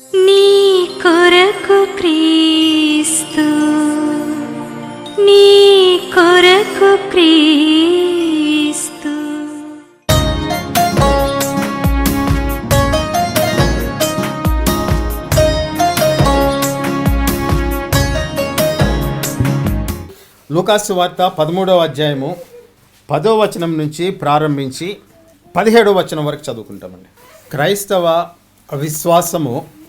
నీ కొరకు క్రీస్తు నీ కొరకు క్రీస్తు. లూకాసు వార్త పదమూడవ అధ్యాయము పదో వచనం నుంచి ప్రారంభించి పదిహేడవ వచనం వరకు చదువుకుంటామండి. క్రైస్తవ విశ్వాసము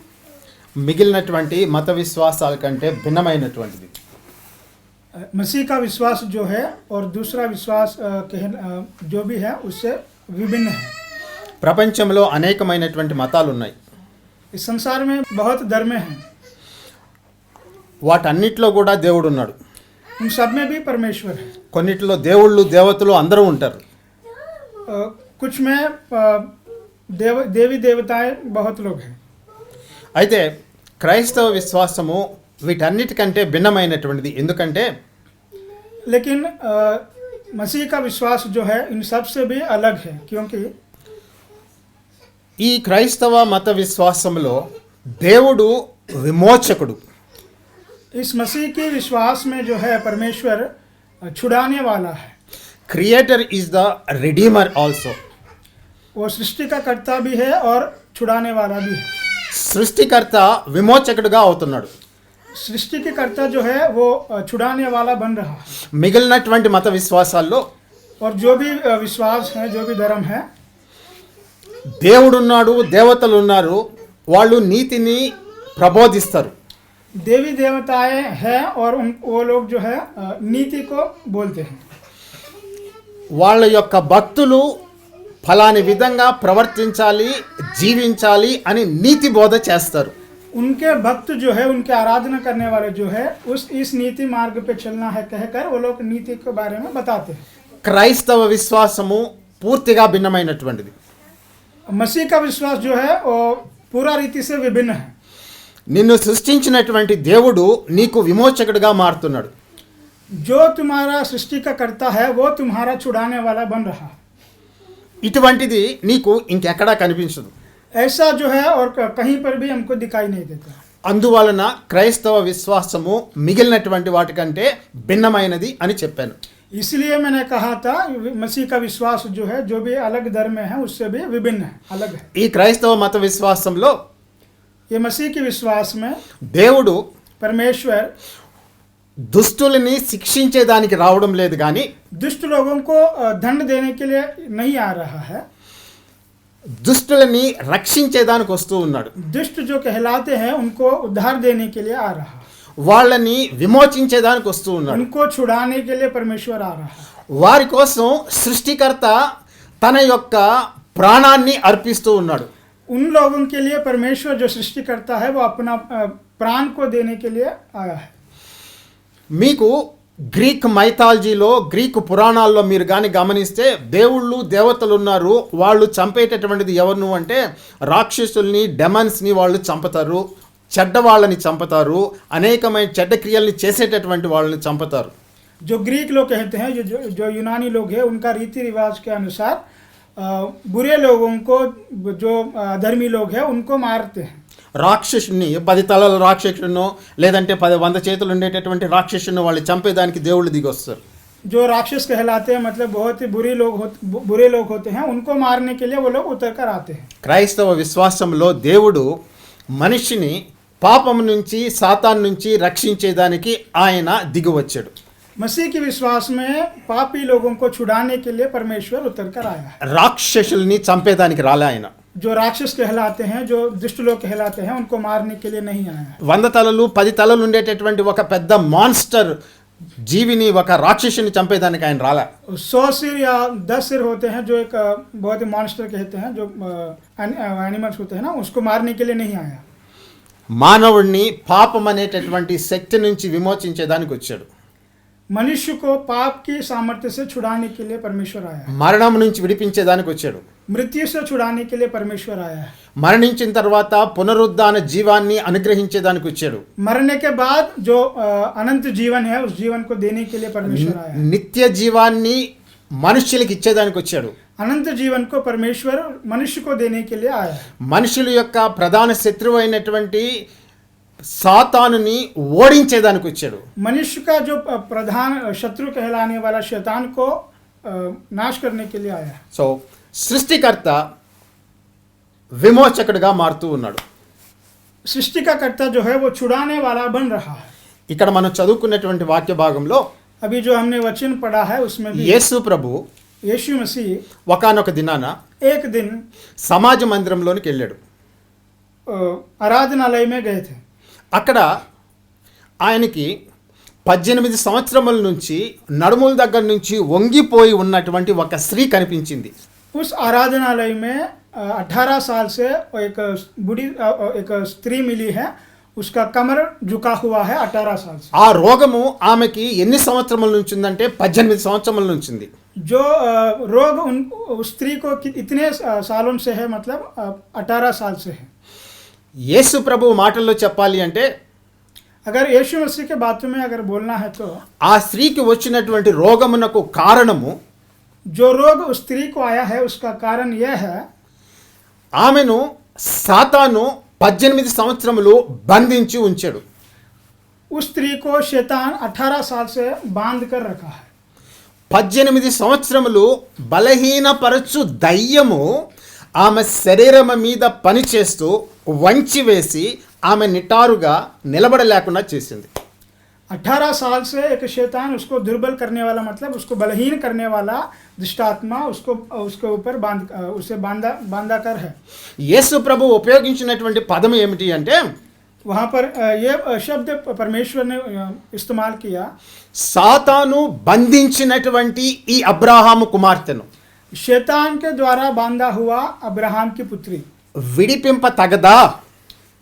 మిగిలినటువంటి మత విశ్వాసాల కంటే భిన్నమైనటువంటిది मसीह का विश्वास जो है और दूसरा विश्वास अ, कह- अ, जो भी है उससे विभिन्न है ప్రపంచంలో అనేకమైనటువంటి మతాలు ఉన్నాయి इस संसार में बहुत धर्में हैं వాటన్నిటిలో కూడా దేవుడు ఉన్నాడు उन सब में भी परमेश्वर है కొన్నిటిలో దేవుళ్ళు దేవతలు అందరూ ఉంటారు अ, कुछ में अ, देव देवी देवताएं बहुत लोग हैं అయితే క్రైస్తవ విశ్వాసము వీటన్నిటికంటే భిన్నమైనటువంటిది ఎందుకంటే लेकिन अ, मसीह का विश्वास जो है इन सब से भी अलग है क्योंकि ఈ క్రైస్తవ మత విశ్వాసంలో దేవుడు విమోచకుడు इस मसीह के विश्वास में जो है परमेश्वर अ, छुड़ाने वाला है creator is the redeemer also वो सृष्टि का कर्ता भी है और छुड़ाने वाला भी है సృష్టికర్త విమోచకుడుగా అవుతున్నాడు सृष्टि के कर्ता जो है वो अ, छुड़ाने वाला बन रहा है మిగిలినటువంటి మత విశ్వాసాల్లో और जो भी अ, विश्वास है जो भी धर्म है దేవుడున్నాడు దేవతలు ఉన్నారు వాళ్ళు నీతిని ప్రబోధిస్తారు देवी देवताएं हैं और उन वो लोग जो है अ, नीति को बोलते हैं వాళ్ళ యొక్క భక్తులు ఫలాని విధంగా ప్రవర్తించాలి జీవించాలి అని నీతి బోధ చేస్తారు उनके भक्त जो है उनके आराधना करने वाले जो है उस इस नीति मार्ग पे चलना है कहकर वो लोग नीति के बारे में बताते हैं క్రైస్తవ విశ్వాసము పూర్తిగా భిన్నమైనటువంటిది मसीह का विश्वास जो है वो पूरा रीति से विभिन्न है నిన్ను సృష్టించినటువంటి దేవుడు నీకు విమోచకుడిగా మారుతున్నాడు जो तुम्हारा सृष्टि का करता है वो तुम्हारा छुड़ाने वाला बन रहा है ఇటువంటిది నీకు ఇంకెక్కడా కనిపించదు ऐसा जो है और क- कहीं पर भी हमको दिखाई नहीं देता అందువలన క్రైస్తవ విశ్వాసము మిగిలినటువంటి వాటికంటే భిన్నమైనది అని చెప్పాను इसलिए मैंने कहा था मसीह का विश्वास जो है जो भी अलग धर्म में है उससे भी विभिन्न है अलग है ఈ క్రైస్తవ మత విశ్వాసంలో ये मसीह के विश्वास में దేవుడు परमेश्वर దుష్టులని శిక్షించేదానికి రావడం లేదు కానీ दुष्ट लोगों को अ, दंड देने के लिए नहीं आ रहा है దుష్టులని రక్షించేదానికి వస్తూ ఉన్నాడు दुष्ट जो कहलाते हैं उनको उद्धार देने के लिए आ रहा है వాళ్ళని విమోచించేదానికి వస్తూ ఉన్నాడు उनको छुड़ाने के लिए परमेश्वर आ रहा है వారి కోసం సృష్టికర్త తన యొక్క ప్రాణాన్ని అర్పిస్తూ ఉన్నాడు उन लोगों के लिए परमेश्वर जो सृष्टि करता है वो अपना अ, प्राण को देने के लिए आया है మీకు గ్రీక్ మైథాలజీలో గ్రీక్ పురాణాల్లో మీరు కానీ గమనిస్తే దేవుళ్ళు దేవతలు ఉన్నారు వాళ్ళు చంపేటటువంటిది ఎవరిను అంటే రాక్షసుల్ని డెమన్స్ని వాళ్ళు చంపుతారు చెడ్డ వాళ్ళని చంపుతారు అనేకమైన చెడ్డ క్రియల్ని చేసేటటువంటి వాళ్ళని చంపుతారు जो ग्रीक लोग कहते हैं जो जो, जो यूनानी लोग हैं उनका रीति रिवाज के अनुसार अ, बुरे लोगों को जो अधर्मी लोग हैं उनको मारते हैं రాక్షసుని పది తలల రాక్షసును లేదంటే పది వంద చేతులు ఉండేటటువంటి రాక్షసుని వాళ్ళు చంపేదానికి దేవుళ్ళు దిగి వస్తారు जो राक्षस कहलाते हैं मतलब बहुत ही बुरे लोग होते बु- बुरे लोग होते हैं उनको मारने के लिए वो लोग उतर कर आते हैं క్రైస్తవ విశ్వాసంలో దేవుడు మనిషిని పాపం నుంచి సాతాన్ నుంచి రక్షించేదానికి ఆయన దిగి వచ్చాడు मसीह के विश्वास में पापी लोगों को छुड़ाने के लिए परमेश्वर उतर कर आया है రాక్షసుల్ని చంపేదానికి రాలే ఆయన जो राक्षस कहलाते हैं जो दुष्ट लोग कहलाते हैं उनको मारने के लिए नहीं आया है వంద తలలు పది తలలు ఉండేటటువంటి ఒక పెద్ద మాన్స్టర్ జీవిని ఒక రాక్షసుని చంపేదానికి ఆయన రాలే सौ सिर या दस सिर होते हैं जो एक अ, बहुत ही मॉन्स्टर कहते हैं जो एनिमल्स होते हैं ना उसको मारने के लिए नहीं आया మానవుడిని పాపం అనేటటువంటి శక్తి నుంచి విమోచించేదానికి వచ్చాడు మనుష్య కో పాప్కి సామర్థ్య సే పరమేశ్వర్ ఆయా మరణం నుంచి విడిపించేదానికి వచ్చాడు. మృత్యు సే పరమేశ్వర్ ఆయా మరణించిన తర్వాత పునరుద్ధాన జీవాన్ని అనుగ్రహించేదానికి వచ్చాడు. మరణకే బాద్ జో అనంత జీవన్ హై ఉస్ జీవన్ కో దేనే కే లియే పరమేశ్వర్ ఆయా నిత్య జీవాన్ని మనుష్యులకి ఇచ్చేదానికి వచ్చాడు. అనంత జీవన్ కో పరమేశ్వర్ మనుష్యుకో దేనే ఆయా మనుషుల యొక్క ప్రధాన శత్రువు అయినటువంటి సాతానుని ఓడించేదానికి వచ్చాడు मनुष्य का जो प्रधान शत्रु कहलाने वाला शैतान को अ, नाश करने के लिए आया है సో సృష్టికర్త విమోచకుడిగా మారుతూ ఉన్నాడు सृष्टि का कर्ता जो है वो छुड़ाने वाला बन रहा है ఇక్కడ మనం చదువుకున్నటువంటి వాక్య భాగంలో अभी जो हमने वचन पढ़ा है उसमें भी యేసు ప్రభు यीशु मसीह ఒకానొక దినాన एक दिन సమాజ మందిరంలోనికి వెళ్ళాడు अ, आराधनालय में गए थे అక్కడ ఆయనకి పద్దెనిమిది సంవత్సరముల నుంచి నడుముల దగ్గర నుంచి వంగిపోయి ఉన్నటువంటి ఒక స్త్రీ కనిపించింది. ఉస్ ఆరాధనాలయమే అఠారా సాల్సే ఒక బుడి ఒక స్త్రీ మిలి హే ఉస్కా కమర్ జుకా హువా హే అఠారా సాల్స్ ఆ రోగము ఆమెకి ఎన్ని సంవత్సరముల నుంచి ఉందంటే పద్దెనిమిది సంవత్సరముల నుంచి ఉంది. జో రోగ స్త్రీకో స్త్రీ ఇతనే సాలోన్ సే హే మతలబ్ అఠారా సాల్సే హే యేసు ప్రభు మాటల్లో చెప్పాలి అంటే అగర్ యేసు మసీకే బాత్రూమే అగర్ బోల్నా హే ఆ స్త్రీకి వచ్చినటువంటి రోగమునకు కారణము జో రోగ స్త్రీకు ఆయా హే ఉస్కా కారణ ఏ హే ఆమెను సాతాను పద్దెనిమిది సంవత్సరములు బంధించి ఉంచాడు. ఉస్ స్త్రీకో శతాన్ అఠార సాల్సే బాంధ్ కర్ పద్దెనిమిది సంవత్సరములు బలహీనపరచు దయ్యము ఆమె శరీరం మీద పనిచేస్తూ వంచి వేసి ఆమె నిటారుగా నిలబడలేకుండా చేసింది अठारह साल से एक शैतान उसको दुर्बल करने वाला मतलब उसको बलहीन करने वाला दुष्टात्मा उसको उसके ऊपर बांध उसे बांधा बांधा कर है యేసు ప్రభు ఉపయోగించినటువంటి పదం ఏమిటి అంటే वहाँ पर अ, ये अ, शब्द परमेश्वर ने अ, इस्तेमाल किया సాతాను బంధించినటువంటి ఈ అబ్రాహాము కుమార్తెను शैतान के द्वारा बांधा हुआ अब्राहम की पुत्री విడిపింప తగదా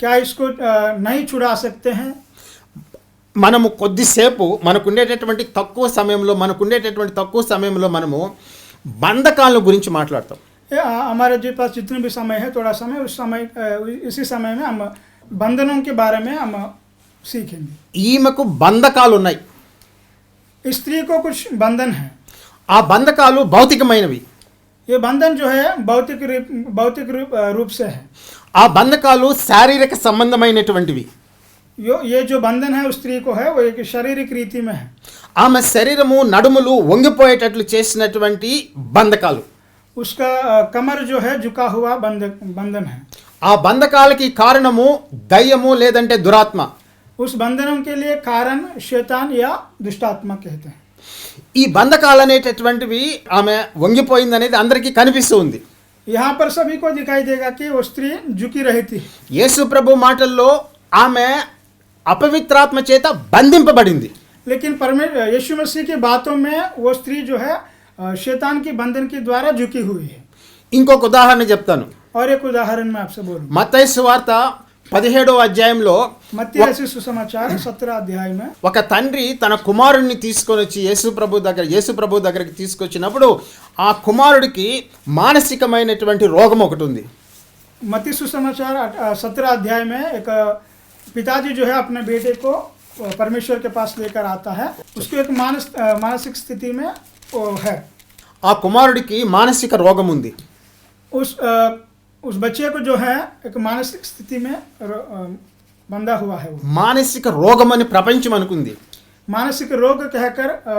क्या इसको अ, नहीं छुड़ा सकते हैं మనము కొద్దిసేపు మనకుండేటటువంటి తక్కువ సమయంలో మనకుండేటటువంటి తక్కువ సమయంలో మనము బంధకాల గురించి మాట్లాడతాం ये, अ, हमारे जो पास जितने भी समय है थोड़ा समय उस समय अ, इसी समय में हम बंधनों के बारे में हम सीखेंगे ఈమెకు బంధకాలు ఉన్నాయి स्त्री को कुछ बंधन है ఆ బంధకాలు భౌతికమైనవి ये बंधन जो है भौतिक रूप भौतिक रूप अ, रूप से है ఆ బంధకాలు శారీరక సంబంధమైనటువంటివి यो ये जो बंधन है उस स्त्री को है वो एक शारीरिक रीति में है ఆమె శరీరము నడుములు వంగిపోయేటట్లు చేసినటువంటి బంధకాలు उसका अ, कमर जो है झुका हुआ बंध बंधन है ఆ బంధకాలకి కారణము దయ్యము లేదంటే దురాత్మ उस बंधनों के लिए कारण शैतान या दुष्टात्मा कहते हैं ఈ బంధకాలు అనేటటువంటివి ఆమె వంగిపోయింది అనేది అందరికీ కనిపిస్తూ ఉంది यहाँ पर सभी को दिखाई देगा कि वो स्त्री झुकी रही थी యేసు ప్రభు మాటల్లో ఆమె అపవిత్రాత్మ చేత బంధింపబడింది लेकिन परमे यीशु मसीह की बातों में वो स्त्री जो है अ, शैतान की बंधन के द्वारा झुकी हुई है ఇంకొక ఉదాహరణ చెప్తాను और एक उदाहरण मैं आपसे बोलूँ మత్తయి వార్త పదిహేడవ అధ్యాయంలో मत्ती ऐसे सुसमाचार सत्रह अध्याय में ఒక తండ్రి తన కుమారుడిని తీసుకొని వచ్చి యేసు ప్రభు దగ్గర యేసు ప్రభు దగ్గరికి తీసుకొచ్చినప్పుడు ఆ కుమారుడికి మానసికమైనటువంటి రోగం ఒకటి ఉంది मत्ती सुसमाचार सत्रह अध्याय में एक अ, पिताजी जो है अपने बेटे को अ, परमेश्वर के पास लेकर आता है उसको एक मानस अ, मानसिक स्थिति में वो है ఆ కుమారుడికి మానసిక రోగం ఉంది उस अ, उस बच्चे को जो है एक मानसिक स्थिति में र- अ, बंधा हुआ है वो మానసిక రోగం అని ప్రపంచం అనుకుంది मानसिक रोग कहकर अ,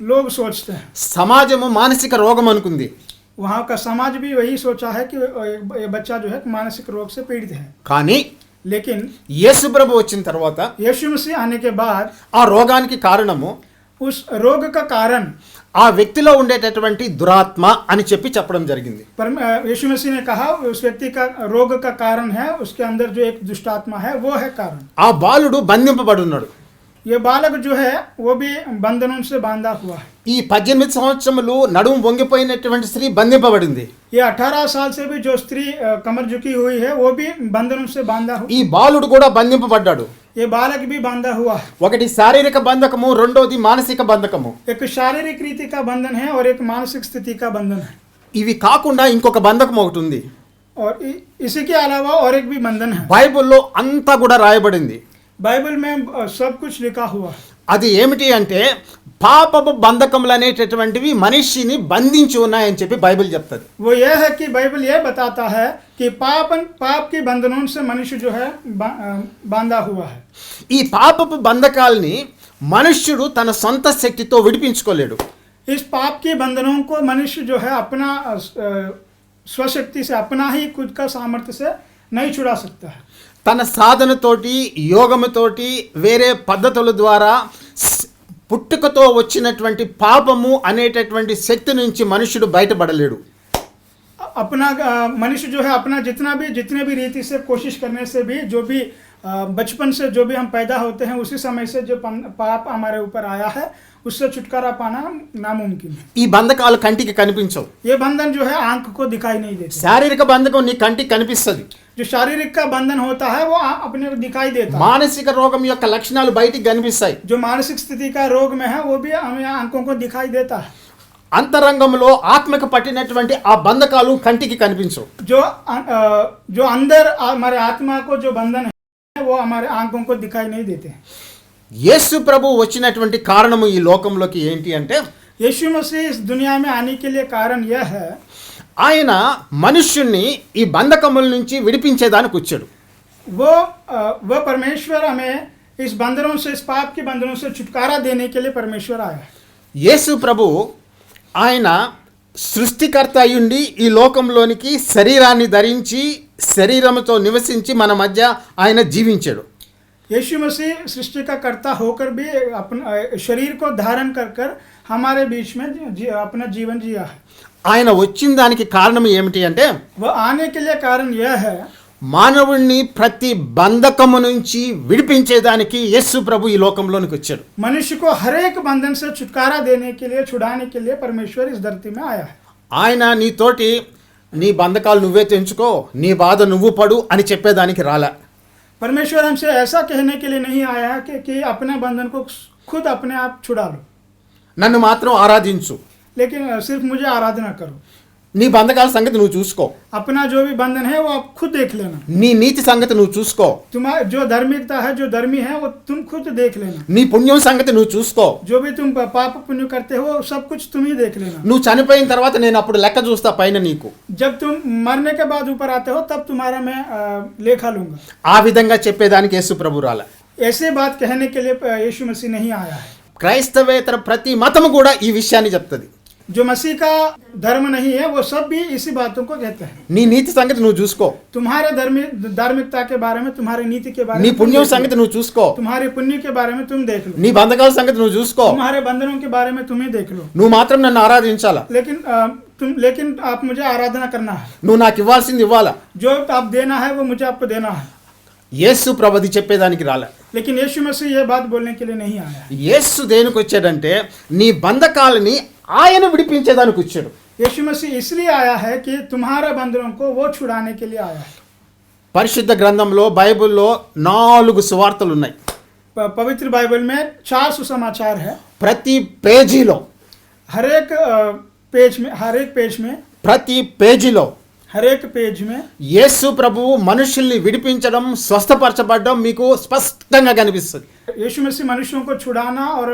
लोग सोचते हैं సమాజము మానసిక రోగం అనుకుంది वहाँ का समाज भी वही सोचा है कि अ, ये बच्चा जो है मानसिक रोग से पीड़ित है కానీ लेकिन యేసు ప్రభు వచ్చిన తర్వాత यीशु मसीह आने के बाद ఆ రోగానికి కారణము उस रोग का कारण ఆ వ్యక్తిలో ఉండేటటువంటి దురాత్మ అని చెప్పి చెప్పడం జరిగింది परम अ, यीशु मसीह ने कहा उस व्यक्ति का रोग का कारण है उसके अंदर जो एक दुष्टात्मा है वो है कारण ఆ బాలుడు బంధింపబడున్నాడు ये बालक जो है वो भी बंधनों से बांधा हुआ है ఈ పద్దెనిమిది సంవత్సరములు నడుము వంగిపోయినటువంటి స్త్రీ బంధింపబడింది ये 18 साल से भी जो स्त्री अ, कमर झुकी हुई है वो भी बंधनों से बांधा हुआ ఈ బాలుడు కూడా బంధింపబడ్డాడు ये बालक भी बांधा हुआ है ఒకటి శారీరక బంధకము రెండోది మానసిక బంధకము एक शारीरिक रीति का बंधन है और एक मानसिक स्थिति का बंधन है ఇవి కాకుండా ఇంకొక బంధకం ఒకటి ఉంది और इ- इसी के अलावा और एक भी बंधन है బైబిల్లో అంతా కూడా రాయబడింది बाइबल में अ, सब कुछ लिखा हुआ है అది ఏమిటి అంటే పాపపు బంధకములు అనేటటువంటివి మనిషిని బంధించి ఉన్నాయని చెప్పి బైబిల్ చెప్తుంది वो यह है कि बाइबल यह बताता है कि पापन पाप के बंधनों से मनुष्य जो है बा- अ, बांधा हुआ है ఈ పాపపు బంధకాల్ని మనుష్యుడు తన సొంత శక్తితో విడిపించుకోలేడు इस पाप के बंधनों को मनुष्य जो है अपना अ, अ, स्वशक्ति से अपना ही खुद का सामर्थ्य से नहीं छुड़ा सकता है తన సాధనతోటి యోగముతోటి వేరే పద్ధతుల ద్వారా పుట్టుకతో వచ్చినటువంటి పాపము అనేటటువంటి శక్తి నుంచి మనుషుడు బయటపడలేడు. अपना अ, मनुष्य जो है अपना जितना भी जितने भी रीति से कोशिश करने से भी जो भी अ, बचपन से जो भी हम पैदा होते हैं उसी समय से जो पन- पाप हमारे ऊपर आया है उससे छुटकारा पाना नामुमकिन है ఈ బంధకాలు కంటికి కనిపించవు ये बंधन जो है आंख को दिखाई नहीं देते శారీరక బంధకం నీ కంటికి కనిపిస్తుంది जो शारीरिक का बंधन होता है वो आ- अपने को दिखाई देता है మానసిక రోగం యొక్క లక్షణాలు బయటికి కనిపిస్తాయి जो मानसिक स्थिति का रोग में है वो भी हमें आंखों को दिखाई देता है అంతరంగంలో ఆత్మకు పట్టినటువంటి ఆ బంధకాలు కంటికి కనిపించవు जो अ- अ, जो अंदर हमारे आत्मा को जो बंधन है वो हमारे आंखों को दिखाई नहीं देते हैं యేసు ప్రభు వచ్చినటువంటి కారణము ఈ లోకంలోకి ఏంటి అంటే यीशु मसीह इस दुनिया में आने के लिए कारण यह है ఆయన మనుష్యుణ్ణి ఈ బంధకముల నుంచి విడిపించేదానికి వచ్చాడు वो अ, वह परमेश्वर हमें इस बंधनों से इस पाप के बंधनों से छुटकारा देने के लिए परमेश्वर आया है యేసు ప్రభు ఆయన సృష్టికర్త అయ్యుండి ఈ లోకంలోనికి శరీరాన్ని ధరించి శరీరముతో నివసించి మన మధ్య ఆయన జీవించాడు यीशु मसीह सृष्टि का कर्ता होकर भी अपना अ, शरीर को धारण कर कर हमारे बीच में जी, अपना जीवन जिया है ఆయన వచ్చిన దానికి కారణం ఏమిటి అంటే वह आने के लिए कारण यह है మానవుణ్ణి ప్రతి బంధకము నుంచి విడిపించేదానికి యేసు ప్రభు ఈ లోకంలోనికి వచ్చాడు मनुष्य को हर एक बंधन से छुटकारा देने के लिए छुड़ाने के लिए परमेश्वर इस धरती में आया है ఆయన నీతోటి నీ బంధకాలు నువ్వే తెంచుకో నీ బాధ నువ్వు పడు అని చెప్పేదానికి రాలా परमेश्वर हमसे ऐसा कहने के लिए नहीं आया है कि, कि अपने बंधन को खुद अपने आप छुड़ा लो నన్ను మాత్రం ఆరాధించు लेकिन अ, सिर्फ मुझे आराधना करो నీ బంధకాల సంగతి నువ్వు చూసుకో अपना जो भी बंधन है वो आप खुद देख लेना నీ నీతి సంగతి నువ్వు చూసుకో तुम्हारा जो धार्मिकता है जो धर्मी है वो तुम खुद देख लेना నీ పుణ్యం సంగతి నువ్వు చూసుకో जो भी तुम पाप पुण्य करते हो सब कुछ तुम ही देख लेना నువ్వు చనిపోయిన తర్వాత నేను అప్పుడు లెక్క చూస్తా పైన నీకు जब तुम मरने के बाद ऊपर आते हो तब तुम्हारा मैं अ, लेखा लूंगा ఆ విధంగా చెప్పేదానికి యేసు ప్రభు రాల ऐसे बात कहने के लिए अ, यीशु मसीह नहीं आया है క్రైస్తవేతర ప్రతి మతము కూడా ఈ విషయాన్ని చెప్తుంది जो मसीह का धर्म नहीं है वो सब भी इसी बातों को कहते हैं నీ నీతి సంగతి నువ్వు చూసుకో तुम्हारे धर्मी धार्मिकता के बारे में तुम्हारी नीति के बारे నీ में तुम పుణ్యం देख लो। సంగతి నువ్వు చూసుకో तुम्हारे पुण्य के बारे में तुम देख लो నీ బంధకాల సంగతి నువ్వు చూసుకో तुम्हारे बंधनों के बारे में तुम ही देख लो నువ్వు మాత్రం నన్ను ఆరాధించాలా लेकिन अ, तुम लेकिन आप मुझे आराधना करना है నువ్వు నాకు ఇవ్వాల్సింది ఇవ్వాలా जो आप देना है वो मुझे आपको देना है యేసు ప్రభది చెప్పేదానికి రాలే लेकिन यीशु मसीह ये बात बोलने के लिए नहीं आया है యేసు దేనికి వచ్చాడంటే నీ బంధకాలని ఆయన విడిపించేదానికి వచ్చాడు यीशु मसीह इसलिए आया है कि तुम्हारे बंधनों को वो छुड़ाने के लिए आया है పరిశుద్ధ గ్రంథంలో బైబిల్లో నాలుగు సువార్తలు ఉన్నాయి प- पवित्र बाइबल में चार सुसमाचार है ప్రతి పేజీలో हर एक अ, पेज में हर एक पेज में ప్రతి పేజీలో हर एक पेज में యేసు ప్రభువు మనుషుల్ని విడిపించడం స్వస్థపరచబడడం మీకు స్పష్టంగా కనిపిస్తుంది यीशु मसीह मनुष्यों को छुड़ाना और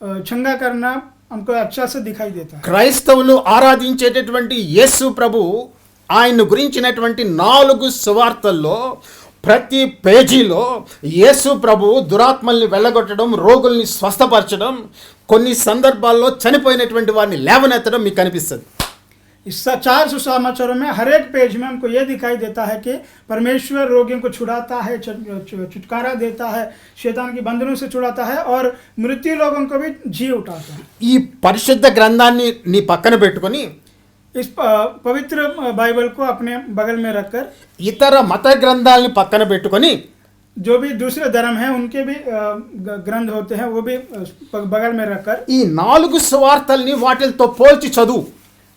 अ, चंगा करना हमको अच्छा से दिखाई देता है క్రైస్తవులు ఆరాధించేటటువంటి యేసు ప్రభు ఆయన గురించినటువంటి నాలుగు సువార్తల్లో ప్రతి పేజీలో యేసు ప్రభు దురాత్మల్ని వెళ్ళగొట్టడం రోగుల్ని స్వస్థపరచడం కొన్ని సందర్భాల్లో చనిపోయినటువంటి వారిని లేవనెత్తడం మీకు కనిపిస్తుంది इस सा- चार सुसमाचारों में हर एक पेज में हमको ये दिखाई देता है कि परमेश्वर रोगियों को छुड़ाता है छु- छु- छुटकारा देता है शैतान की बंधनों से छुड़ाता है और मृत्यु लोगों को भी जी उठाता है ఈ పరిశుద్ధ గ్రంథాన్ని నీ పక్కన పెట్టుకొని इस प- पवित्र बाइबल को अपने बगल में रखकर ఇతర మత గ్రంథాలని పక్కన పెట్టుకొని जो भी दूसरे धर्म हैं उनके भी अ, ग- ग्रंथ होते हैं वो भी अ, प- बगल में रखकर ఈ నాలుగు సువార్తల్ని వాటితో పోల్చి చదువు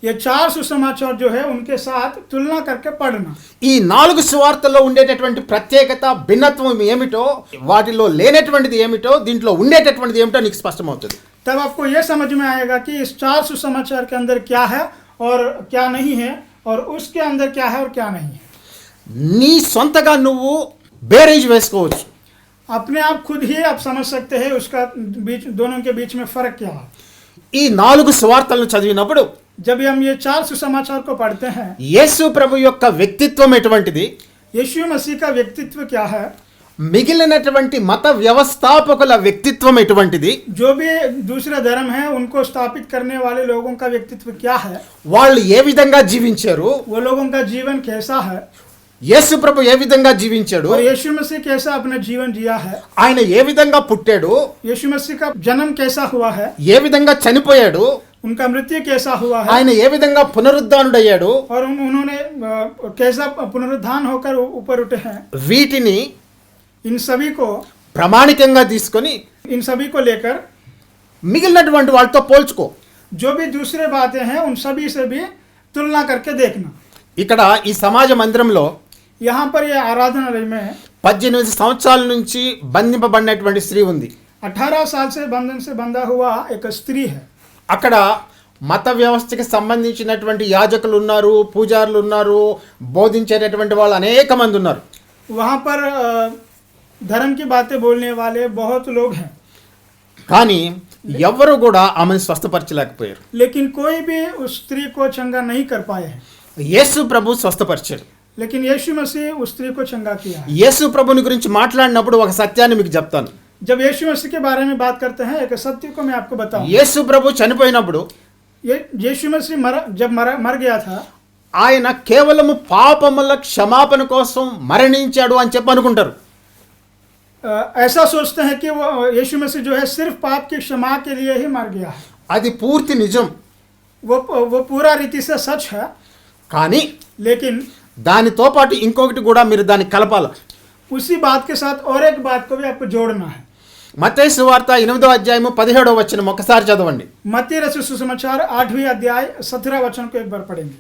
ये चार सुसमाचार जो है उनके साथ तुलना करके पढ़ना ఈ నాలుగు సువార్తల్లో ఉండేటటువంటి ప్రత్యేకత భిన్నత్వం ఏమిటో వాటిలో లేనటువంటిది ఏమిటో దీంట్లో ఉండేటటువంటిది ఏమిటో నీకు స్పష్టమవుతుంది तब आपको ये समझ में आएगा कि इस चार सुसमाचार के अंदर क्या है और क्या नहीं है और उसके अंदर क्या है और क्या नहीं है నీ సొంతగా నువ్వు బేరేజ్ వేసుకోవచ్చు अपने आप खुद ही आप समझ सकते हैं उसका बीच दोनों के बीच में फर्क क्या है ఈ నాలుగు సువార్తలను చదివినప్పుడు जब हम ये चार सुसमाचार को पढ़ते हैं యేసు ప్రభు యొక్క వ్యక్తిత్వం ఎటువంటిది यीशु मसीह का व्यक्तित्व क्या है మిగిలినటువంటి మత వ్యవస్థాపకుల వ్యక్తిత్వం ఎటువంటిది जो भी दूसरे धर्म है उनको स्थापित करने वाले लोगों का व्यक्तित्व क्या है వాళ్ళు ఏ విధంగా జీవించారు वो लोगों का जीवन कैसा है యేసు ప్రభు ఏ విధంగా జీవించాడు और यीशु मसीह कैसा अपना जीवन जिया है ఆయన ఏ విధంగా పుట్టాడు यीशु मसीह का जन्म कैसा हुआ है ఏ విధంగా చనిపోయాడు उनका मृत्यु कैसा हुआ है ఆయన ఏ విధంగా పునరుద్ధానుడయ్యాడు और उन- उन्होंने अ, कैसा पुनरुत्थान होकर ऊपर उठे हैं వీటిని इन सभी को ప్రామాణికంగా తీసుకొని इन सभी को लेकर మిగిలినటువంటి వాళ్ళతో పోల్చుకో जो भी दूसरे बातें हैं उन सभी से भी तुलना करके देखना ఇక్కడ ఈ సమాజ మందిరంలో यहाँ पर ये आराधनालय में పద్దెనిమిది సంవత్సరాల నుంచి బంధింపబడినటువంటి స్త్రీ ఉంది 18 साल से बंधन से बंधा हुआ एक स्त्री है అక్కడ మత వ్యవస్థకి సంబంధించినటువంటి యాజకులు ఉన్నారు పూజారులు ఉన్నారు బోధించేటటువంటి వాళ్ళు అనేక మంది ఉన్నారు. వహాపర్ ధర్మకి బాతే బోల్నే వాళ్ళే బహుత్ లోగ్ కానీ ఎవరు కూడా ఆమెను స్వస్థపరచలేకపోయారు. లేకిన్ కోయి బి స్త్రీ కో చంగా నహీ కర్ పాయే యేసు ప్రభు స్వస్థపరిచారు లేకిన్ యేసు మసీ స్త్రీ కో చంగా కియా యేసు ప్రభుని గురించి మాట్లాడినప్పుడు ఒక సత్యాన్ని మీకు చెప్తాను. जब यीशु मसीह के बारे में बात करते हैं एक सत्य को मैं आपको बताऊं యేసు ప్రభు చనిపోయినప్పుడు ये यीशु मसीह मर जब मर मर गया था ఆయన కేవలము పాపముల క్షమాపణ కోసం మరణించాడు అని చెప్పి అనుకుంటారు अ, ऐसा सोचते हैं कि वो यीशु मसीह जो है सिर्फ पाप की क्षमा के लिए ही मर गया है అది పూర్తి నిజం वो वो पूरा रीति से सच है కానీ लेकिन దానితో పాటు ఇంకొకటి కూడా మీరు దాన్ని కలపాలి उसी बात के साथ और एक बात को भी आपको जोड़ना है మత్తయి సువార్త ఎనిమిదో అధ్యాయము పదిహేడో వచ్చిన ఒకసారి చదవండి मत्ती रचित सुसमाचार आठवीं अध्याय सत्रह वचन को एक बार पढ़ेंगे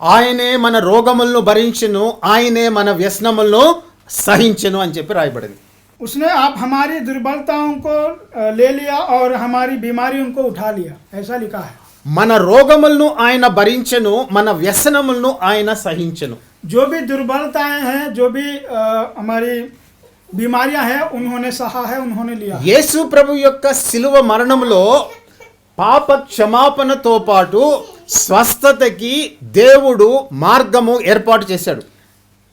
ఆయనే మన రోగములను భరించును ఆయనే మన వ్యసనములను సహించెను అని చెప్పి రాయబడింది उसने आप हमारी दुर्बलताओं को अ, ले लिया और हमारी बीमारियों को उठा लिया ऐसा लिखा है మన రోగములను ఆయన భరించెను మన వ్యసనములను ఆయన సహించెను जो भी दुर्बलताएं हैं जो भी अ, हमारी बीमारियां हैं उन्होंने सहा है उन्होंने लिया యేసు ప్రభు యొక్క శిలువ మరణములో పాప క్షమాపణతో పాటు స్వస్థతకి దేవుడు మార్గము ఏర్పాటు చేశాడు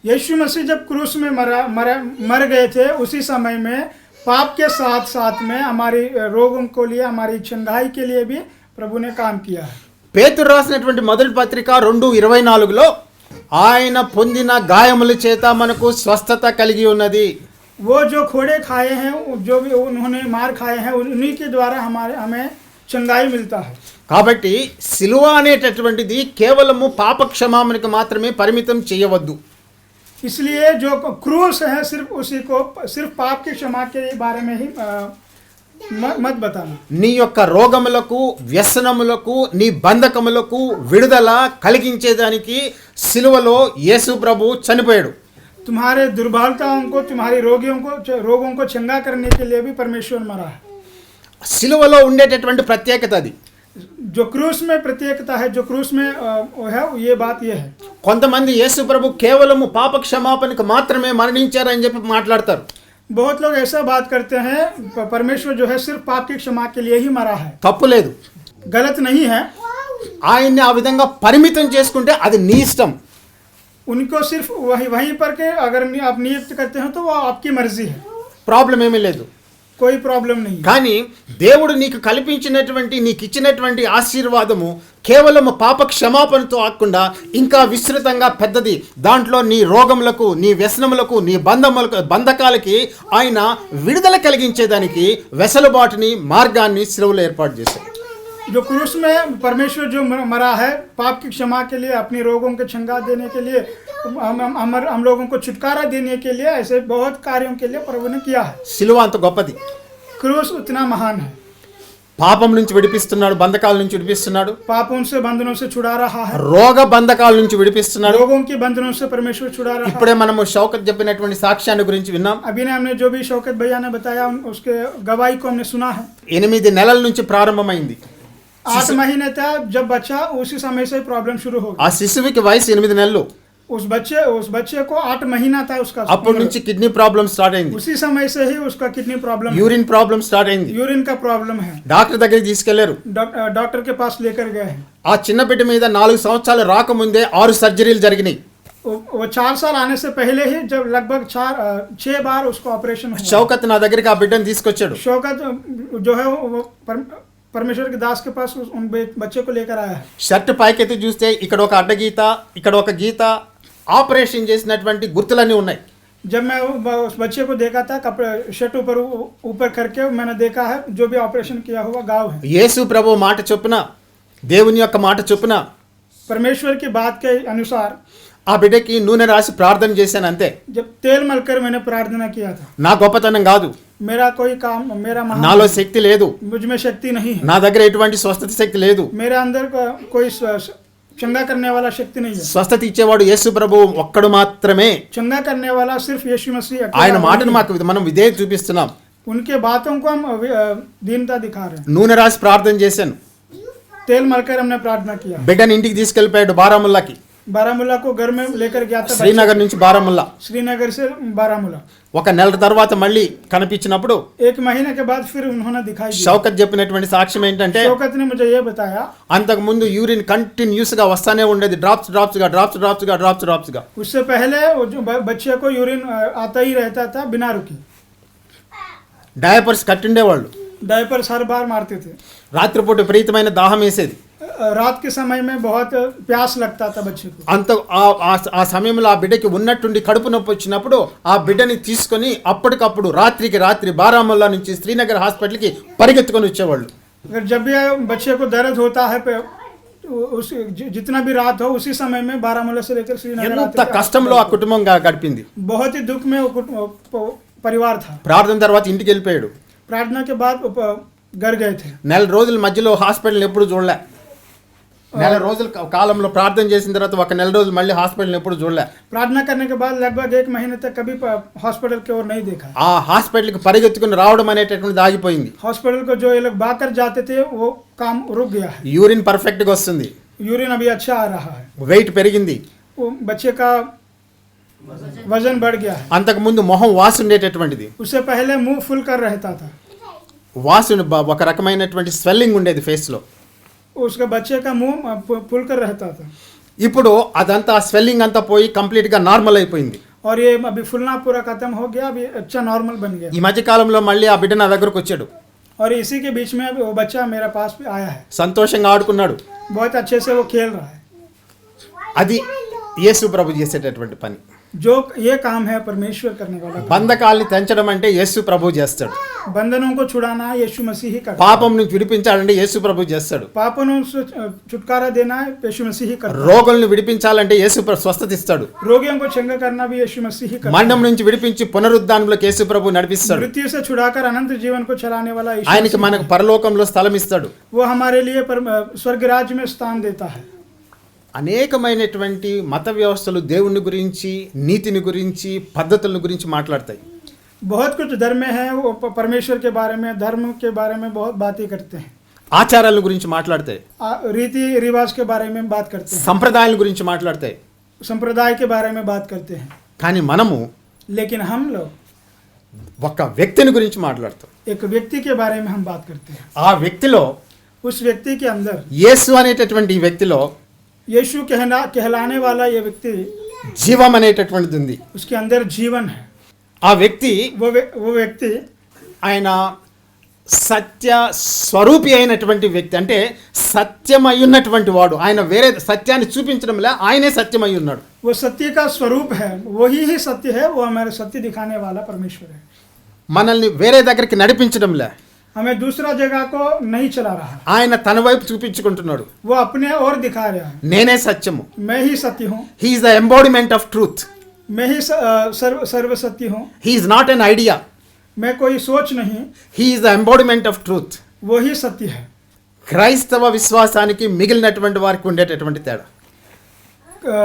यीशु मसीह जब क्रूस में मरा मरा मर गए थे उसी समय में पाप के साथ साथ में हमारी अ, रोगों को लिए हमारी चंगाई के लिए भी प्रभु ने काम किया है పేతురు రాసినటువంటి మొదటి పత్రిక రెండు ఇరవై నాలుగులో ఆయన పొందిన గాయముల చేత మనకు స్వస్థత కలిగి ఉన్నది वो जो खोड़े खाए हैं जो भी उन्होंने मार खाए हैं उन्हीं के द्वारा हमारे हमें चंगाई मिलता है కాబట్టి సిలువ అనేటటువంటిది కేవలము పాప క్షమాపణకి మాత్రమే పరిమితం చేయవద్దు इसलिए जो क्रूस है सिर्फ उसी को सिर्फ पाप की क्षमा के बारे में ही अ, मत मत बताना నీ యొక్క రోగములకు వ్యసనములకు నీ బంధకములకు విడుదల కలిగించేదానికి సిలువలో యేసు ప్రభు చనిపోయాడు तुम्हारे दुर्बलताओं को तुम्हारी रोगियों को रोगों को चंगा करने के लिए भी परमेश्वर मरा है సిలువలో ఉండేటటువంటి ప్రత్యేకత అది जो क्रूस में प्रत्येकता है जो क्रूस में अ, वो है ये बात ये है కొంతమంది యేసు ప్రభు కేవలము పాప క్షమాపణకు మాత్రమే మరణించారని చెప్పి మాట్లాడతారు बहुत लोग ऐसा बात करते हैं प- परमेश्वर जो है सिर्फ पाप की क्षमा के लिए ही मरा है తప్పు లేదు गलत नहीं है ఆయన్ని ఆ విధంగా పరిమితం చేసుకుంటే అది నీ ఇష్టం उनको सिर्फ वही वहीं पर के अगर नि- आप नियुक्त करते हो तो वो आपकी मर्जी है ప్రాబ్లం ఏమీ లేదు कोई प्रॉब्लम नहीं है కానీ దేవుడు నీకు కల్పించినటువంటి నీకు ఇచ్చినటువంటి ఆశీర్వాదము కేవలం పాప క్షమాపణతో ఆకుండా ఇంకా విస్తృతంగా పెద్దది దాంట్లో నీ రోగములకు నీ వ్యసనములకు నీ బంధములకు బంధకాలకి ఆయన విడుదల కలిగించేదానికి వెసలుబాటుని మార్గాన్ని సిలువలో ఏర్పాటు చేశాడు जो क्रूस में परमेश्वर जो मर- मरा है पाप की क्षमा के लिए अपने रोगों के छंगा देने के लिए हम हम हम- हम लोगों को छुटकारा देने के लिए ऐसे बहुत कार्यों के लिए प्रभु ने किया है సిలువ అంత గొప్పది क्रूस उतना महान है పాపం నుంచి విడిపిస్తున్నాడు బంధకాల నుంచి విడిపిస్తున్నాడు पापों से बंधनों से छुड़ा रहा है రోగ బంధకాల నుంచి విడిపిస్తున్నాడు लोगों की बंधनों से परमेश्वर छुड़ा रहा है ఇప్పుడే మనము షౌకత్ చెప్పినటువంటి సాక్ష్యాన్ని గురించి విన్నాం अभी ने हमने जो भी शौकत भैया ने बताया उन- उसके गवाही को हमने सुना है ఎనిమిది నెలల నుంచి ప్రారంభమైంది आठ महीने था जब बच्चा उसी समय से प्रॉब्लम शुरू हो ఆ శిశువుకి వయసు ఎనిమిది నెలలు गया उस बच्चे उस बच्चे को आठ महीना था उसका అప్పటి నుంచి కిడ్నీ ప్రాబ్లం స్టార్ట్ అయింది उसी समय से ही उसका kidney problem urine problem start అయింది यूरिन का प्रॉब्लम है డాక్టర్ దగ్గరికి తీసుకెళ్లారు डॉक- डॉक्टर के पास लेकर गए हैं ఆ చిన్న బిడ్డ మీద నాలుగు సంవత్సరాలు రాకముందే ఆరు సర్జరీలు జరిగినాయి वो वो चार साल आने से पहले ही जब लगभग चार अ, छह बार उसको ऑपरेशन हुआ షౌకత్ నా దగ్గరికి ఆ బిడ్డను తీసుకొచ్చాడు शौकत जो है वो पर- परमेश्वर के दास के पास उस- उन बे- बच्चे को लेकर आया है షర్ట్ పైకెత్తి చూస్తే ఇక్కడ ఒక అడ్డగీత ఇక్కడ ఒక గీత ఆపరేషన్ చేసినటువంటి గుర్తులన్నీ ఉన్నాయి जब मैं वो- ब- उस बच्चे को देखा था कपड़े शर्ट ऊपर ऊपर करके मैंने देखा है जो भी ऑपरेशन किया हुआ गाँव है యేసు ప్రభు మాట చొప్పున దేవుని యొక్క మాట చొప్పున परमेश्वर की बात के अनुसार ఆ బిడ్డకి నూనె రాసి ప్రార్థన చేశాను అంతే जब तेल मलकर मैंने प्रार्थना किया था నా గొప్పతనం కాదు మేరా కోయి కామ్ మేరా నాలో శక్తి లేదు. ముజ్మే శక్తి నహి నా దగ్గర ఎటువంటి స్వస్థత శక్తి లేదు. మేరే అందర్ కోయి చంగా కర్నే వాలా శక్తి నహి స్వస్థత ఇచ్చేవాడు యేసు ప్రభు ఒక్కడు మాత్రమే. చంగా కర్నే వాలా సిర్ఫ్ యేసు మసీహ్ ఆయన మాటను మాకు మనం విదే చూపిస్తున్నాం. ఉన్కే బాతం కో దీనతా దిఖా రే నూనె రాసి ప్రార్థన చేశాను. తేల్ మలకర్ ప్రార్థన కియా బిడ్డని ఇంటికి తీసుకెళ్ళిపోయాడు బారాముల్లాకి. बारामूला को घर में लेकर गया था శ్రీనగర్ నుంచి బారాముల్లా श्रीनगर से बारामूला ఒక నెల తర్వాత మళ్ళీ కనిపించినప్పుడు एक महीने के बाद फिर उन्होंने दिखाई दिया షౌకత్ చెప్పినటువంటి సాక్ష్యం ఏంటంటే शौकत ने मुझे ये बताया అంతకు ముందు యూరిన్ కంటిన్యూస్ గా వస్తానే ఉండేది డ్రాప్స్ డ్రాప్స్ గా డ్రాప్స్ డ్రాప్స్ గా డ్రాప్స్ డ్రాప్స్ గా उससे पहले वो जो ब- बच्चे को यूरिन अ, आता ही रहता था बिना रुके డయాపర్స్ కట్టిండేవాళ్ళు डायपर्स हर बार मारते थे రాత్రిపూట విపరీతమైన దాహం వేసేది अ, रात के समय में बहुत प्यास लगता था बच्चे को అంత ఆ- ఆ- ఆ సమయంలో ఆ బిడ్డకి ఉన్నట్టుండి కడుపు నొప్పి వచ్చినప్పుడు ఆ బిడ్డని తీసుకొని అప్పటికప్పుడు రాత్రికి రాత్రి బారాముల్లా నుంచి శ్రీనగర్ హాస్పిటల్కి పరిగెత్తుకొని వచ్చేవాళ్ళు अगर जब भी बच्चे को दर्द होता है पे- उस जि- जितना भी रात हो उसी समय में बारामूला से लेकर श्रीनगर आते ఎంత थे। కష్టంలో ఆ కుటుంబం గా గడిపింది बहुत ही दुख में वो कुट- वो प- परिवार था ప్రార్థన తర్వాత ఇంటికి వెళ్ళిపోయాడు प्रार्थना के बाद वो प- घर गए थे నెల రోజుల మధ్యలో హాస్పిటల్ ఎప్పుడు చూడలే నెల రోజుల కాలంలో ప్రార్థన చేసిన తర్వాత ఒక నెల రోజులు మళ్ళీ హాస్పిటల్ ఎప్పుడు చూడలే. ప్రార్థన కన్నా బాధ లగ్భగ్ ఏక మహిన తక్ కభీ హాస్పిటల్కి ఎవరు నహీ దేఖా ఆ హాస్పిటల్కి పరిగెత్తుకుని రావడం అనేటటువంటి ఆగిపోయింది. హాస్పిటల్కు జో ఇలా బాకర్ జాతే తే ఓ కామ్ రుక్ గయా యూరిన్ పర్ఫెక్ట్గా వస్తుంది. యూరిన్ అభి అచ్చా ఆ రహా వెయిట్ పెరిగింది. బచ్చే కా వజన్ బడ్ గయా అంతకు ముందు మొహం వాసుండేటటువంటిది ఉసే పహలే ముహ్ ఫుల్ కర్ రహతా తా. వాసుని ఒక రకమైనటువంటి స్వెల్లింగ్ ఉండేది ఫేస్లో. उसका बच्चे का मुंह अ, फु- फुल कर रहता था ఇప్పుడు అదంతా స్వెల్లింగ్ అంతా పోయి కంప్లీట్గా నార్మల్ అయిపోయింది और ये अभी फुलना पूरा खत्म हो गया अभी अच्छा नॉर्मल बन गया ఈ మధ్య కాలంలో మళ్ళీ ఆ బిడ్డ నా దగ్గరకు వచ్చాడు और इसी के बीच में अभी वो बच्चा मेरा पास भी आया है సంతోషంగా ఆడుకున్నాడు बहुत अच्छे से वो खेल रहा है అది యేసు ప్రభు చేసేటటువంటి పని जो ये काम है परमेश्वर करने वाला काम। బంధకాల్ని తెంచడం అంటే యేసు ప్రభు చేస్తాడు बंधनों को छुड़ाना यीशु मसीह ही करता है పాపం నుంచి విడిపించాలంటే యేసు ప్రభు చేస్తాడు पापों से अ, छुटकारा देना है यीशु मसीह ही करता రోగుల్ని విడిపించాలంటే యేసు ప్రభు స్వస్థత ఇస్తాడు है रोगियों को चंगा करना भी यीशु मसीह ही करता మరణం నుంచి విడిపించి పునరుద్ధానంలోకి యేసు ప్రభు है నడిపిస్తాడు मृत्यु से छुड़ाकर अनंत जीवन को चलाने वाला यीशु ఆయనకి मसीह మనకు పరలోకంలో స్థలం ఇస్తాడు वो हमारे लिए पर, अ, स्वर्ग राज्य में स्थान देता है అనేకమైనటువంటి మత వ్యవస్థలు దేవుని గురించి నీతిని గురించి పద్ధతుల గురించి మాట్లాడతాయి बहुत कुछ धर्म है वो प- परमेश्वर के बारे में धर्म के बारे में बहुत बातें करते हैं ఆచారాల గురించి మాట్లాడతాయి आ- रीति रिवाज के बारे में बात करते हैं సంప్రదాయాల గురించి మాట్లాడతాయి संप्रदाय के बारे में बात करते हैं కానీ మనము लेकिन हम लोग ఒక వ్యక్తిని గురించి మాట్లాడతాం एक व्यक्ति के बारे में हम बात करते हैं ఆ వ్యక్తిలో उस व्यक्ति के अंदर యేసు అనేటటువంటి ఈ వ్యక్తిలో यीशु कहना कहलाने वाला ये व्यक्ति జీవం అనేటటువంటిది ఉంది उसके अंदर जीवन है ఆ వ్యక్తి वो व्य- वो व्यक्ति ఆయన సత్య స్వరూపి అయినటువంటి వ్యక్తి అంటే సత్యమై ఉన్నటువంటి వాడు ఆయన వేరే సత్యాన్ని చూపించడంలే ఆయనే సత్యమై ఉన్నాడు वो सत्य का स्वरूप है वही ही सत्य है वो हमारे सत्य दिखाने वाला परमेश्वर है మనల్ని వేరే దగ్గరికి నడిపించడంలే हमें दूसरा जगह को नहीं चला रहा है ఆయన తన వైపు చూపించుకుంటున్నాడు वो अपने और दिखा रहा है నేనే సత్యము मैं ही सत्य हूँ he is the embodiment of truth मैं ही स- अ, सर्व सर्व सत्य हूँ హీఈస్ నాట్ ఎన్ ఐడియా मैं कोई सोच नहीं he is the embodiment of truth वो ही सत्य है క్రైస్తవ విశ్వాసానికి మిగిలినటువంటి వారికి ఉండేటటువంటి తేడా अ,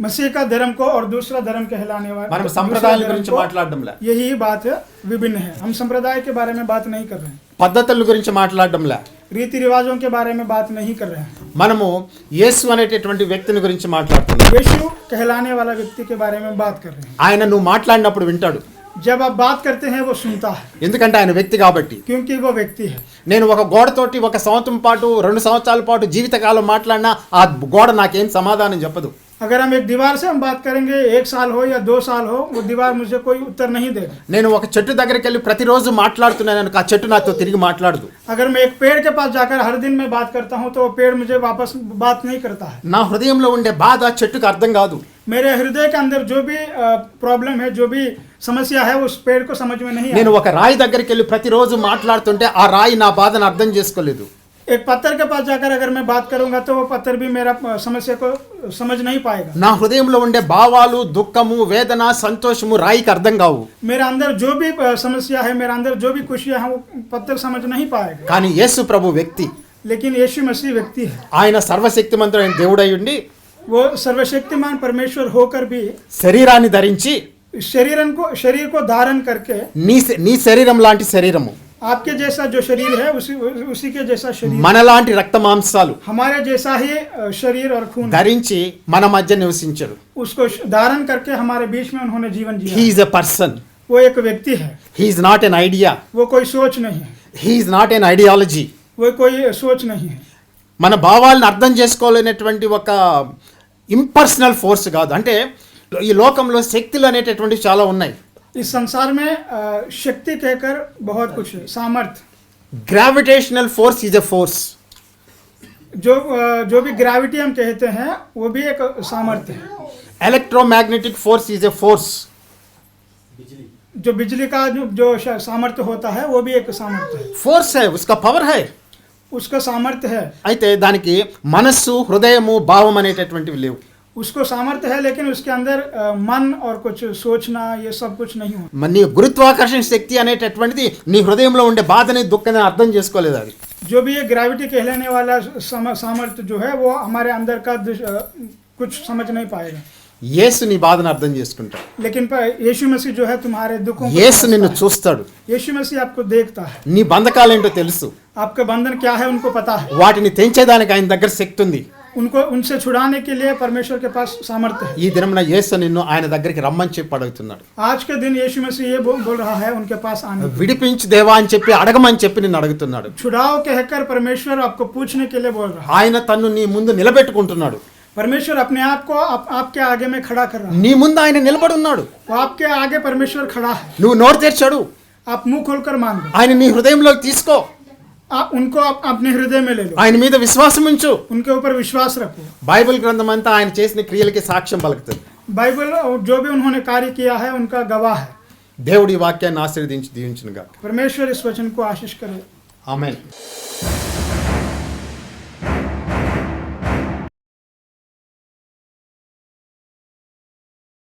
मसीह का धर्म को और दूसरा धर्म कहलाने वाला మనం दूसरा సంప్రదాయాల धर्म గురించి को- మాట్లాడడంలే यही बात है विभिन्न है हम संप्रदाय के बारे में बात नहीं कर रहे हैं పద్ధతుల గురించి మాట్లాడడంలే रीति रिवाजों के बारे में बात नहीं कर रहे हैं మనము యేసు అనేటటువంటి వ్యక్తిని గురించి మాట్లాడుతున్నాం यीशु कहलाने वाला व्यक्ति के बारे में बात कर रहे हैं ఆయన నువ్వు మాట్లాడినప్పుడు వింటాడు जब आप बात करते हैं वो सुनता है ఎందుకంటే ఆయన వ్యక్తి కాబట్టి क्योंकि वो व्यक्ति है నేను ఒక గోడతోటి ఒక సంవత్సరం పాటు రెండు సంవత్సరాల పాటు జీవితకాలం మాట్లాడినా ఆ గోడ నాకేం సమాధానం చెప్పదు అగర్ హమ్ దీవార్ బాత్ ఏక్ సాల్ హో యా దో సాల్ హో ఓ దీవార్ ముజే కోయి ఉత్తర్ నహీ దేగా నేను ఒక చెట్టు దగ్గరికి వెళ్ళి ప్రతిరోజు మాట్లాడుతున్నాను ఆ చెట్టు నాతో తిరిగి మాట్లాడదు. అగర్ మే ఏక్ పేడ్ కే పాస్ జాకర్ హర్ దిన్ మే బాత్ కర్తా హూ తో పేడ్ ముజే వాపస్ బాత్ నహీ కర్తా నా హృదయంలో ఉండే బాధ చెట్టుకు అర్థం కాదు. మేరే హృదయ కే అందర్ జో ప్రాబ్లం హై జో సమస్య హై ఉస్ పేడ్ కో సమజ్ మే నహీ నేను ఒక రాయి దగ్గరికి వెళ్ళి ప్రతిరోజు మాట్లాడుతుంటే ఆ రాయి నా బాధను అర్థం చేసుకోలేదు. एक पत्थर के पास जाकर अगर मैं बात करूंगा तो वो पत्थर भी मेरा अ, समस्या को समझ नहीं पाएगा నా హృదయంలో ఉండే భావాలు దుఃఖము వేదన సంతోషము రాయికి అర్థం కావు मेरा अंदर जो भी अ, समस्या है मेरा अंदर जो भी खुशियां हैं वो पत्थर समझ नहीं पाएगा కానీ యేసు ప్రభు వ్యక్తి लेकिन यीशु मसीह व्यक्ति है ఆయన సర్వశక్తిమంతుడైన దేవుడై ఉండి वो सर्वशक्तिमान परमेश्वर होकर भी శరీరాన్ని ధరించి शरीर को शरीर को धारण करके నీ శ- నీ శరీరం లాంటి శరీరము आपके जैसा जो शरीर है उसी उसी के जैसा शरीर మనలాంటి రక్త మాంసాలు हमारे जैसा ही अ, शरीर और खून है। ధరించి మన మధ్య నివసించడు उसको श- धारण करके हमारे बीच में उन्होंने जीवन जिया హీఈస్ ఎ పర్సన్ वो एक व्यक्ति है హీఈస్ నాట్ ఎన్ ఐడియా वो कोई सोच नहीं है హీఈస్ నాట్ ఎన్ ఐడియాలజీ वो कोई सोच नहीं है మన భావాలను అర్థం చేసుకోలేనటువంటి ఒక ఇంపర్సనల్ ఫోర్స్ కాదు అంటే ఈ లోకంలో శక్తులు అనేటటువంటివి చాలా ఉన్నాయి इस संसार में अ, शक्ति कहकर बहुत कुछ है सामर्थ्य gravitational force is a force जो अ, जो भी ग्रेविटी हम कहते हैं वो भी एक सामर्थ्य है electromagnetic force is a force जो बिजली का जो जो श- सामर्थ्य होता है वो भी एक सामर्थ्य है ఫోర్స్ హై ఉస్కా పవర్ హై उसका सामर्थ्य है అయితే దానికి మనస్సు హృదయము భావం అనేటటువంటివి లేవు उसको सामर्थ्य है लेकिन उसके अंदर अ, मन और कुछ सोचना ये सब कुछ नहीं होता మరి నీ గురుత్వాకర్షణ శక్తి అనేటటువంటిది నీ హృదయంలో ఉండే బాధని దుఃఖాన్ని అర్థం చేసుకోలేదు అది जो भी ये ग्रेविटी कहलाने वाला सम- सामर्थ्य जो है वो हमारे अंदर का दुश- अ, कुछ समझ नहीं पाएगा యేసు నీ బాధను అర్థం చేసుకుంటాడు लेकिन प- यीशु मसीह जो है तुम्हारे दुखों को యేసు समझता నిన్ను है। చూస్తాడు यीशु मसीह आपको देखता है నీ బంధకాలేంటో తెలుసు आपका बंधन क्या है उनको पता है వాటిని తెంచేదానికి ఆయన దగ్గర శక్తి ఉంది उनको उनसे छुड़ाने के लिए परमेश्वर के पास सामर्थ्य है ఈ దినమున యేసు నిన్ను ఆయన దగ్గరికి రమ్మని చెప్పి అడుగుతున్నాడు आज के दिन यीशु मसीह ये बोल बोल रहा है उनके पास आने के लिए। విడిపించు దేవా అని చెప్పి అడగమని చెప్పి నిన్ను అడుగుతున్నాడు छुड़ाओ कहकर परमेश्वर आपको पूछने के लिए बोल रहा है ఆయన తన్ను నీ ముందు నిలబెట్టుకుంటున్నాడు परमेश्वर अपने आप को आप, आपके आगे में खड़ा कर रहा है నీ ముందు ఆయన నిలబడి ఉన్నాడు वो आपके आगे परमेश्वर खड़ा है నువ్వు నోరు తెరిచాడు आप मुंह खोलकर मांगो ఆయన నీ హృదయంలోకి తీసుకో ఉన్కో అప్నే హృదయం ఆయన మీద విశ్వాసం ఉంచు. ఉన్కే ఊపర్ విశ్వాస రఖు బైబిల్ గ్రంథం అంతా ఆయన చేసిన క్రియలకి సాక్ష్యం పలుకుతుంది. బైబిల్ జో బి ఉన్హోనే కార్య కియా హై ఉన్కా గవాహ్ హై. దేవుడి వాక్యాన్ని ఆశీర్వదించి దీవించునుగా పరమేశ్వర్ ఇస్ వచన్కు ఆశీష్ కరే ఆమెన్.